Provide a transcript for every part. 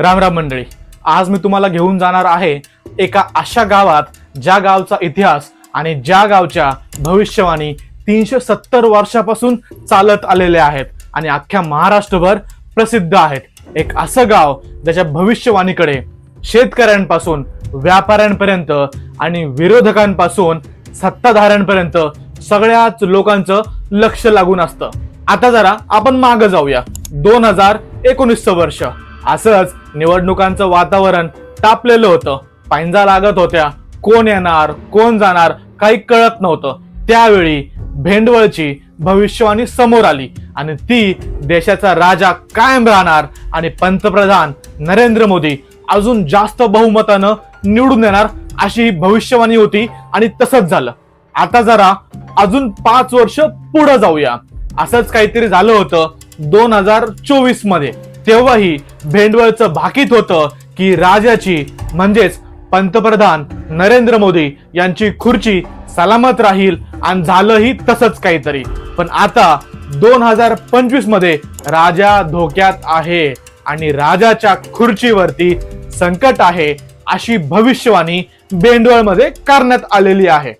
राम राम मंडळी. आज मी तुम्हाला घेऊन जाणार आहे एका अशा गावात ज्या गावचा इतिहास आणि ज्या गावच्या भविष्यवाणी तीनशे सत्तर वर्षापासून चालत आलेल्या आहेत आणि अख्ख्या महाराष्ट्रभर प्रसिद्ध आहेत. एक असं गाव ज्याच्या भविष्यवाणीकडे शेतकऱ्यांपासून व्यापाऱ्यांपर्यंत आणि विरोधकांपासून सत्ताधाऱ्यांपर्यंत सगळ्याच लोकांचं लक्ष लागून असतं. आता जरा आपण मागं जाऊया. दोन हजार एकोणीसचं वर्ष. असंच निवडणुकांचं वातावरण तापलेलं होतं. पायंजा लागत होत्या. कोण येणार कोण जाणार काही कळत नव्हतं. त्यावेळी भेंडवळची भविष्यवाणी समोर आली आणि ती देशाचा राजा कायम राहणार आणि पंतप्रधान नरेंद्र मोदी अजून जास्त बहुमतानं निवडून येणार अशी ही भविष्यवाणी होती आणि तसंच झालं. आता जरा अजून पाच वर्ष पुढे जाऊया. असंच काहीतरी झालं होतं दोन हजार चोवीसमध्ये तेव्हाही भेंडवळचं भाकीत होतं की राजाची म्हणजेच पंतप्रधान नरेंद्र मोदी यांची खुर्ची सलामत राहील आणि झालंही तसंच काहीतरी. पण आता दोन हजार पंचवीसमध्ये राजा धोक्यात आहे आणि राजाच्या खुर्चीवरती संकट आहे अशी भविष्यवाणी भेंडवळमध्ये करण्यात आलेली आहे.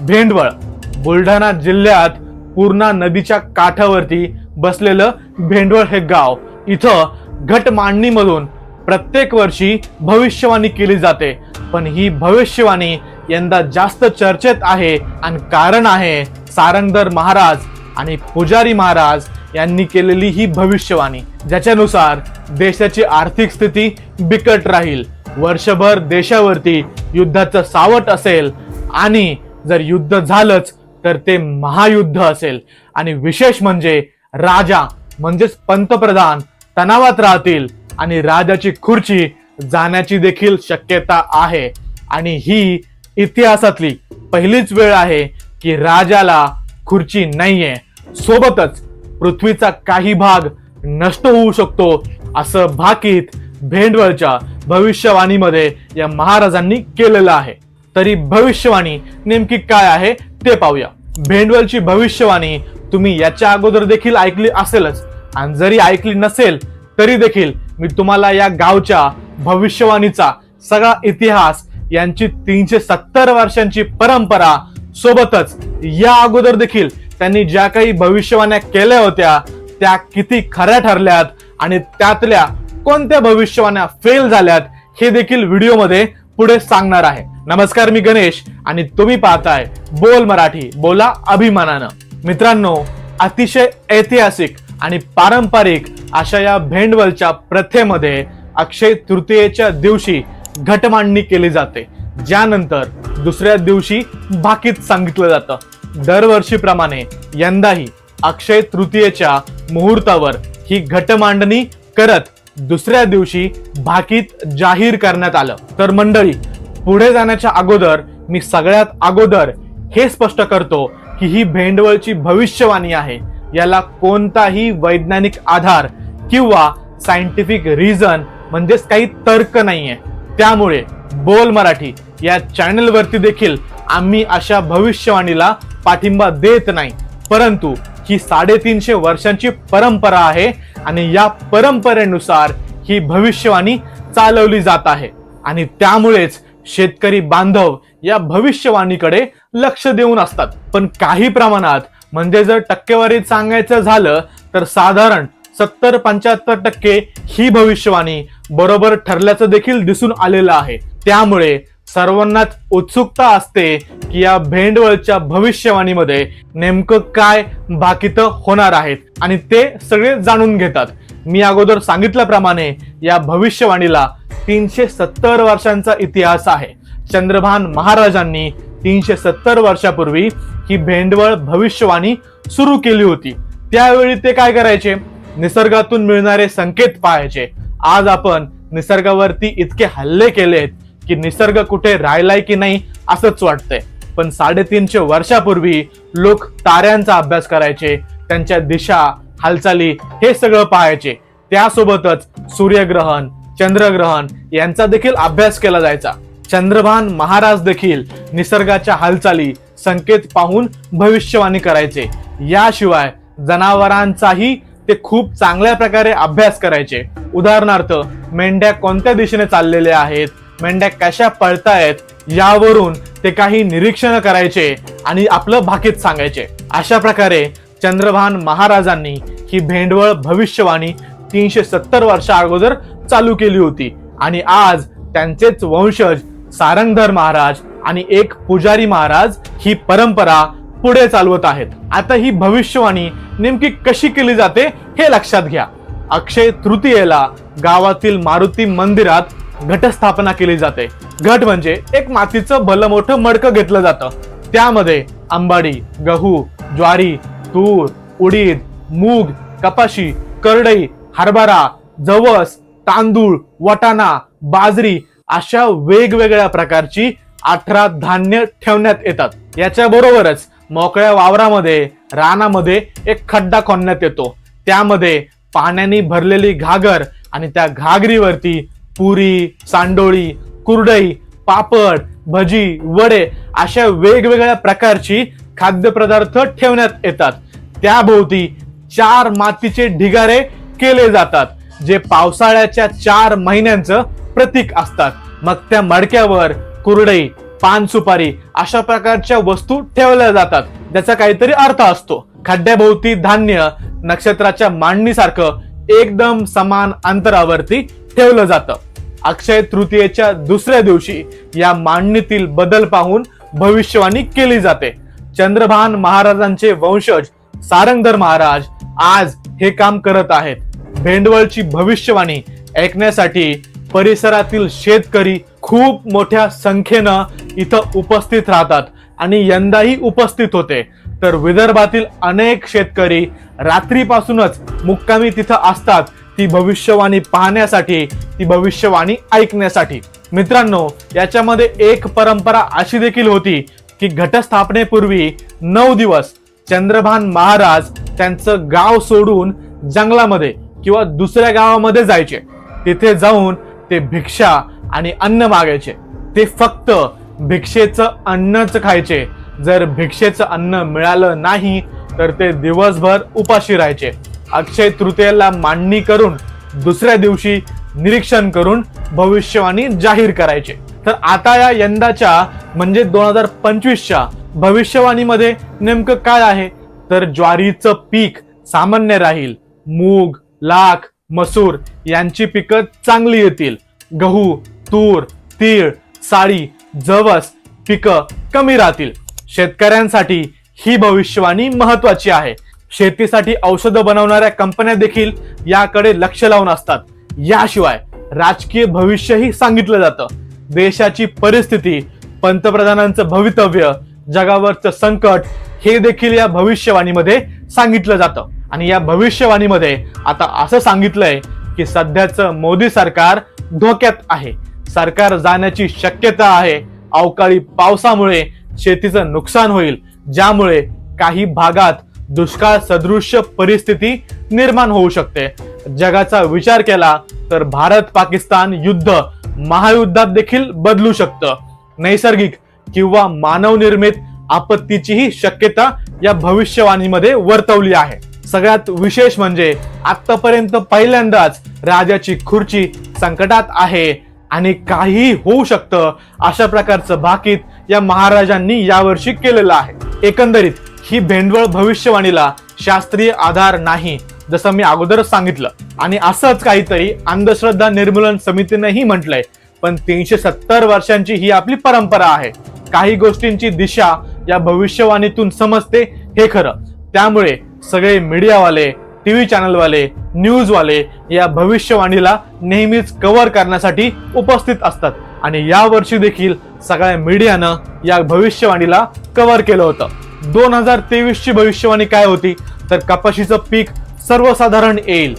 भेंडवळ बुलढाणा जिल्ह्यात पूर्णा नदीच्या काठावरती बसलेलं भेंडवळ हे गाव इथं घट मांडणीमधून प्रत्येक वर्षी भविष्यवाणी केली जाते. पण ही भविष्यवाणी यंदा जास्त चर्चेत आहे आणि कारण आहे सारंगधर महाराज आणि पुजारी महाराज यांनी केलेली ही भविष्यवाणी. ज्याच्यानुसार देशाची आर्थिक स्थिती बिकट राहील. वर्षभर देशावरती युद्धाचं सावट असेल आणि जर युद्ध झालंच तर ते महायुद्ध असेल. आणि विशेष म्हणजे राजा म्हणजेच पंतप्रधान तणावात राहतील आणि राजाची खुर्ची जाण्याची देखील शक्यता आहे. आणि ही इतिहासातली पहिलीच वेळ आहे की राजाला खुर्ची नाहीये. सोबतच पृथ्वीचा काही भाग नष्ट होऊ शकतो असं भाकीत भेंडवळच्या भविष्यवाणीमध्ये या महाराजांनी केलेलं आहे. तरी भविष्यवाणी नेमकी काय आहे ते पाहूया. भेंडवलची भविष्यवाणी तुम्ही याच्या अगोदर देखील ऐकली असेलच. आणि जरी ऐकली नसेल तरी देखील मी तुम्हाला या गावच्या भविष्यवाणीचा सगळा इतिहास यांची तीनशे सत्तर वर्षांची परंपरा सोबतच या अगोदर देखील त्यांनी ज्या काही भविष्यवाण्या केल्या होत्या त्या किती खऱ्या ठरल्यात आणि त्यातल्या कोणत्या भविष्यवाण्या फेल झाल्यात हे देखील व्हिडिओमध्ये पुढे सांगणार आहे. नमस्कार मी गणेश आणि तुम्ही पाहताय बोल मराठी. बोला अभिमानानं. मित्रांनो अतिशय ऐतिहासिक आणि पारंपरिक अशा या भेंडवलच्या प्रथेमध्ये अक्षय तृतीयेच्या दिवशी घटमांडणी केली जाते. ज्यानंतर दुसऱ्या दिवशी भाकीत सांगितलं जातं. दरवर्षीप्रमाणे यंदाही अक्षय तृतीयेच्या मुहूर्तावर ही घटमांडणी करत दुसऱ्या दिवशी भाकीत जाहीर करण्यात आलं. तर मंडळी पुढे जाण्याच्या अगोदर मी सगळ्यात अगोदर हे स्पष्ट करतो की ही भेंडवळची भविष्यवाणी आहे. याला कोणताही वैज्ञानिक आधार किंवा सायंटिफिक रिझन म्हणजेच काही तर्क नाही आहे त्यामुळे बोल मराठी या चॅनलवरती देखील आम्ही अशा भविष्यवाणीला पाठिंबा देत नाही. परंतु ही साडेतीनशे वर्षांची परंपरा आहे आणि या परंपरेनुसार ही भविष्यवाणी चालवली जात आहे. आणि त्यामुळेच शेतकरी बांधव या भविष्यवाणीकडे लक्ष देऊन असतात. पण काही प्रमाणात म्हणजे जर टक्केवारीत सांगायचं झालं तर साधारण सत्तर पंच्याहत्तर टक्के ही भविष्यवाणी बरोबर ठरल्याचं देखील दिसून आलेलं आहे. त्यामुळे सर्वांनाच उत्सुकता असते की या भेंडवळच्या भविष्यवाणीमध्ये नेमकं काय बाकीत होणार आहेत. आणि ते सगळे जाणून घेतात. मी अगोदर सांगितल्याप्रमाणे या भविष्यवाणीला तीनशे सत्तर वर्षांचा इतिहास आहे. चंद्रभान महाराजांनी तीनशे सत्तर वर्षापूर्वी ही भेंडवळ भविष्यवाणी सुरू केली होती. त्यावेळी ते काय करायचे? निसर्गातून मिळणारे संकेत पाहायचे. आज आपण निसर्गावरती इतके हल्ले केलेत की निसर्ग कुठे राहिलाय की नाही असंच वाटतंय. पण साडेतीनशे वर्षापूर्वी लोक ताऱ्यांचा अभ्यास करायचे त्यांच्या दिशा हालचाली हे सगळं पाहायचे. त्यासोबतच सूर्यग्रहण चंद्रग्रहण यांचा देखील अभ्यास केला जायचा. चंद्रभान महाराज देखील निसर्गाच्या हालचाली संकेत पाहून भविष्यवाणी करायचे. याशिवाय जनावरांचाही ते खूप चांगल्या प्रकारे अभ्यास करायचे. उदाहरणार्थ मेंढ्या कोणत्या दिशेने चाललेल्या आहेत? मेंढ्या कशा पळतायत? यावरून ते काही निरीक्षण करायचे आणि आपलं भाकीत सांगायचे. अशा प्रकारे चंद्रभान महाराजांनी ही भेंडवळ भविष्यवाणी तीनशे सत्तर वर्षा अगोदर चालू केली होती. आणि आज त्यांचेच वंशज सारंगधर महाराज आणि एक पुजारी महाराज ही परंपरा पुढे चालवत आहेत. आता ही भविष्यवाणी नेमकी कशी केली जाते हे लक्षात घ्या. अक्षय तृतीयेला गावातील मारुती मंदिरात घटस्थापना केली जाते. घट म्हणजे एक मातीचं भलं मोठं मडकं घेतलं जातं. त्यामध्ये आंबाडी गहू ज्वारी तूर उडीद मूग कपाशी करडई हरभरा जवस तांदूळ वटाणा बाजरी अशा वेगवेगळ्या प्रकारची अठरा धान्य ठेवण्यात येतात. याच्या बरोबरच मोकळ्या वावरामध्ये रानामध्ये एक खड्डा खोदण्यात येतो. त्यामध्ये पाण्याने भरलेली घागर आणि त्या घागरीवरती पुरी सांडोळी कुरडई पापड भजी वडे अशा वेगवेगळ्या प्रकारची खाद्यपदार्थ ठेवण्यात येतात. त्याभोवती चार मातीचे ढिगारे केले जातात जे पावसाळ्याच्या चार महिन्यांचं प्रतीक असतात. मग त्या मडक्यावर कुरडई पान सुपारी अशा प्रकारच्या वस्तू ठेवल्या जातात. ज्याचा काहीतरी अर्थ असतो. खड्ड्याभोवती धान्य नक्षत्राच्या मांडणीसारखं एकदम समान अंतरावरती ठेवलं जातं. अक्षय तृतीयेच्या दुसऱ्या दिवशी या मांडणीतील बदल पाहून भविष्यवाणी केली जाते. चंद्रभान महाराजांचे वंशज सारंगधर महाराज आज हे काम करत आहेत. भेंडवळची भविष्यवाणी ऐकण्यासाठी परिसरातील शेतकरी खूप मोठ्या संख्येनं इथं उपस्थित राहतात आणि यंदाही उपस्थित होते. तर विदर्भातील अनेक शेतकरी रात्रीपासूनच मुक्कामी तिथं असतात ती भविष्यवाणी पाहण्यासाठी ती भविष्यवाणी ऐकण्यासाठी. मित्रांनो याच्यामध्ये एक परंपरा अशी देखील होती की घटस्थापनेपूर्वी नऊ दिवस चंद्रभान महाराज त्यांचं गाव सोडून जंगलामध्ये किंवा दुसऱ्या गावामध्ये जायचे. तिथे जाऊन ते भिक्षा आणि अन्न मागायचे. ते फक्त भिक्षेचं अन्नच खायचे. जर भिक्षेचं अन्न मिळालं नाही तर ते दिवसभर उपाशी राहायचे. अक्षय तृतीयेला मांडणी करून दुसऱ्या दिवशी निरीक्षण करून भविष्यवाणी जाहीर करायचे. तर आता या यंदाच्या म्हणजे दोन हजार पंचवीसच्या भविष्यवाणीमध्ये नेमकं काय आहे? तर ज्वारीचं पीक सामान्य राहील. मूग लाख मसूर यांची पिकं चांगली येतील. गहू तूर तीळ साळी जवस पिकं कमी राहतील. शेतकऱ्यांसाठी ही भविष्यवाणी महत्वाची आहे. शेतीसाठी औषधं बनवणाऱ्या कंपन्या देखील याकडे लक्ष लावून असतात. याशिवाय राजकीय भविष्यही सांगितलं जातं. देशाची परिस्थिती पंतप्रधानांचं भवितव्य जगावरचं संकट हे देखील या भविष्यवाणीमध्ये सांगितलं जातं. आणि या भविष्यवाणीमध्ये आता असं सांगितलंय की सध्याचं मोदी सरकार धोक्यात आहे. सरकार जाण्याची शक्यता आहे. अवकाळी पावसामुळे शेतीचं नुकसान होईल. ज्यामुळे काही भागात दुष्काळ सदृश्य परिस्थिती निर्माण होऊ शकते. जगाचा विचार केला तर भारत पाकिस्तान युद्ध महायुद्धात देखील बदलू शकतं. नैसर्गिक किंवा मानवनिर्मित आपत्तीचीही शक्यता या भविष्यवाणीमध्ये वर्तवली आहे. सगळ्यात विशेष म्हणजे आतापर्यंत पहिल्यांदाच राजाची खुर्ची संकटात आहे. आणि काही होऊ शकतं अशा प्रकारचं भाकीत या महाराजांनी यावर्षी केलेलं आहे. एकंदरीत ही भेंडवळ भविष्यवाणीला शास्त्रीय आधार नाही जसं मी अगोदरच सांगितलं. आणि असंच काहीतरी अंधश्रद्धा निर्मूलन समितीनेही म्हटलंय. पण तीनशे सत्तर वर्षांची ही आपली परंपरा आहे. काही गोष्टींची दिशा या भविष्यवाणीतून समजते हे खरं. त्यामुळे सगळे मीडियावाले टी व्ही चॅनलवाले न्यूजवाले या भविष्यवाणीला नेहमीच कव्हर करण्यासाठी उपस्थित असतात. आणि यावर्षी देखील सगळ्या मीडियानं या भविष्यवाणीला कव्हर केलं होतं. दोन हजार तेवीसची भविष्यवाणी काय होती? तर कपाशीचं पीक सर्वसाधारण येईल.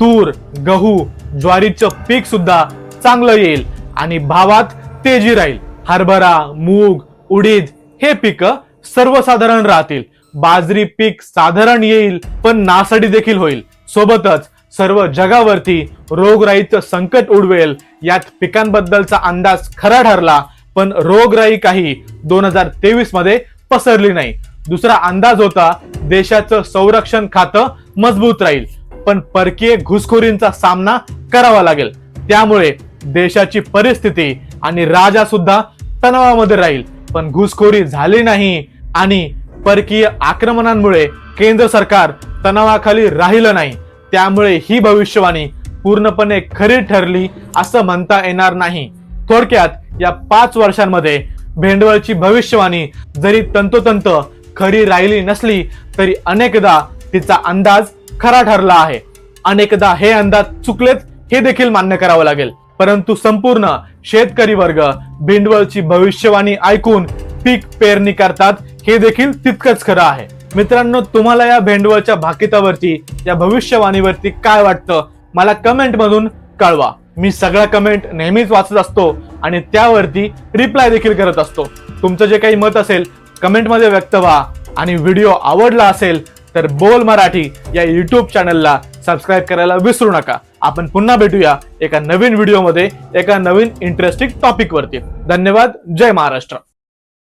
तूर गहू ज्वारीचं पीक सुद्धा चांगलं येईल. आणि भावात तेजी राहील. हरभरा मूग उडीद हे पिकं सर्वसाधारण राहतील. बाजरी पीक साधारण येईल पण नासाडी देखील होईल. सोबतच सर्व जगावरती रोगराईचं संकट उडवेल. यात पिकांबद्दलचा अंदाज खरा ठरला पण रोगराई काही दोन हजार तेवीसमध्ये पसरली नाही. दुसरा अंदाज होता देशाचं संरक्षण खातं मजबूत राहील पण परकीय घुसखोरींचा सामना करावा लागेल. त्यामुळे देशाची परिस्थिती आणि राजा सुद्धा तणावामध्ये राहील. पण घुसखोरी झाली नाही आणि परकीय आक्रमणांमुळे केंद्र सरकार तणावाखाली राहिलं नाही. त्यामुळे ही भविष्यवाणी पूर्णपणे खरी ठरली असं म्हणता येणार नाही. थोडक्यात या पाच वर्षांमध्ये भेंडवळची भविष्यवाणी जरी तंतोतंत खरी राहिली नसली तरी अनेकदा तिचा अंदाज खरा ठरला आहे. अनेकदा हे अंदाज चुकलेत हे देखील मान्य करावं लागेल. परंतु संपूर्ण शेतकरी वर्ग भेंडवळची भविष्यवाणी ऐकून पीक पेरणी करतात हे देखील तितकंच खरं आहे. मित्रांनो तुम्हाला या भेंडवळच्या भाकितावरती या भविष्यवाणीवरती काय वाटतं मला कमेंट मधून कळवा. मी सगळ्या कमेंट नेहमीच वाचत असतो आणि त्यावरती रिप्लाय देखील करत असतो. तुमचं जे काही मत असेल कमेंटमध्ये व्यक्त व्हा. आणि व्हिडिओ आवडला असेल तर बोल मराठी या यूट्यूब चॅनलला सबस्क्राईब करायला विसरू नका. आपण पुन्हा भेटूया एका नवीन व्हिडिओमध्ये एका नवीन इंटरेस्टिंग टॉपिकवरती धन्यवाद. जय महाराष्ट्र.